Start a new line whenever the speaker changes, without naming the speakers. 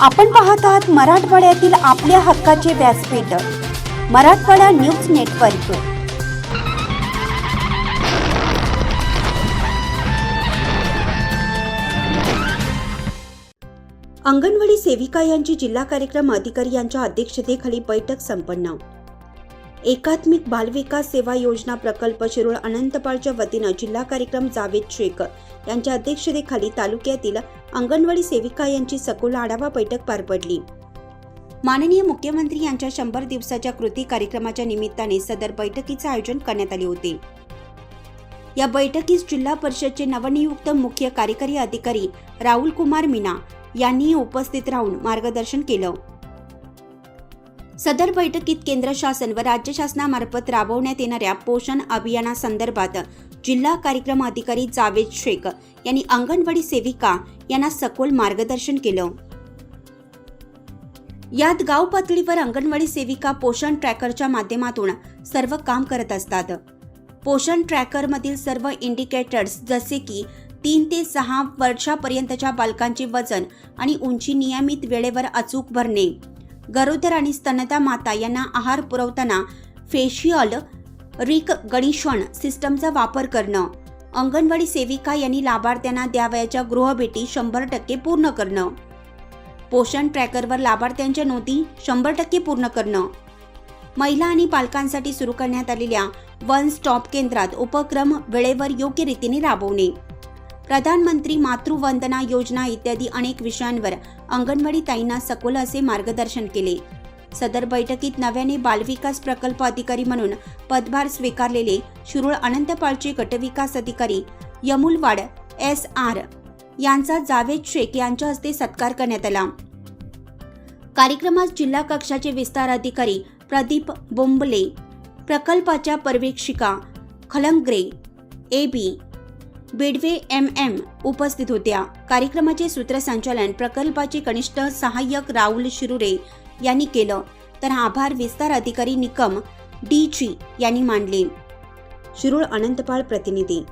आपण पाहत आहात मराठवाड्यातील आपल्या हक्काचे व्यासपीठ मराठवाडा न्यूज नेटवर्क. अंगणवाडी सेविका यांची जिल्हा कार्यक्रम अधिकारी यांच्या अध्यक्षतेखाली बैठक संपन्न. एकात्मिक बालविकास सेवा योजना प्रकल्प शिरोळ अनंतपाळच्या वतीनं जिल्हा कार्यक्रम जावेद शेख यांच्या अध्यक्षतेखाली तालुक्यातील अंगणवाडी सेविका यांची सखोल आढावा बैठक पार पडली. माननीय मुख्यमंत्री यांच्या शंभर दिवसाच्या कृती कार्यक्रमाच्या निमित्ताने सदर बैठकीचे आयोजन करण्यात आले होते. या बैठकीस जिल्हा परिषदचे नवनियुक्त मुख्य कार्यकारी अधिकारी राहुल कुमार मीना यांनी उपस्थित राहून मार्गदर्शन केलं. सदर बैठकीत केंद्र शासन व राज्य शासनामार्फत राबवण्यात येणाऱ्या पोषण अभियानासंदर्भात जिल्हा कार्यक्रम अधिकारी जावेद शेख यांनी अंगणवाडी सेविका यांना सखोल मार्गदर्शन केलं. यात गाव पातळीवर अंगणवाडी सेविका पोषण ट्रॅकरच्या माध्यमातून सर्व काम करत असतात. पोषण ट्रॅकरमधील सर्व इंडिकेटर्स जसे की तीन ते सहा वर्षापर्यंतच्या बालकांचे वजन आणि उंची नियमित वेळेवर अचूक भरणे गरोदर आणि स्तनदा माता यांना आहार पुरवताना फेशियल रिक गणिशण सिस्टमचा वापर करणं. अंगणवाडी सेविका यांनी लाभार्थ्यांना द्यावयाच्या गृहभेटी शंभर टक्के पूर्ण करणं. पोषण ट्रॅकरवर लाभार्थ्यांच्या नोंदी शंभर टक्के पूर्ण करणं. महिला आणि पालकांसाठी सुरू करण्यात आलेल्या वन स्टॉप केंद्रात उपक्रम वेळेवर योग्य रीतीने राबवणे. प्रधानमंत्री मातृवंदना योजना इत्यादी अनेक विषयांवर अंगणवाडी ताईंना सखोल असे मार्गदर्शन केले. सदर बैठकीत नव्याने बालविकास प्रकल्प अधिकारी म्हणून पदभार स्वीकारलेले शिरूळ अनंतपाळचे गटविकास अधिकारी यमुलवाड एस आर यांचा जावेद शेख यांच्या हस्ते सत्कार करण्यात आला. कार्यक्रमात जिल्हा कक्षाचे विस्तार अधिकारी प्रदीप बोंबले प्रकल्पाच्या पर्यवेक्षिका खलंग्रे ए बी बेडवे एम एम उपस्थित होत्या. कार्यक्रमाचे सूत्रसंचालन प्रकल्पाचे कनिष्ठ सहाय्यक राहुल शिरुरे यांनी केलं. तर आभार विस्तार अधिकारी निकम डी जी यांनी मांडले शिरूळ अनंतपाळ प्रतिनिधी.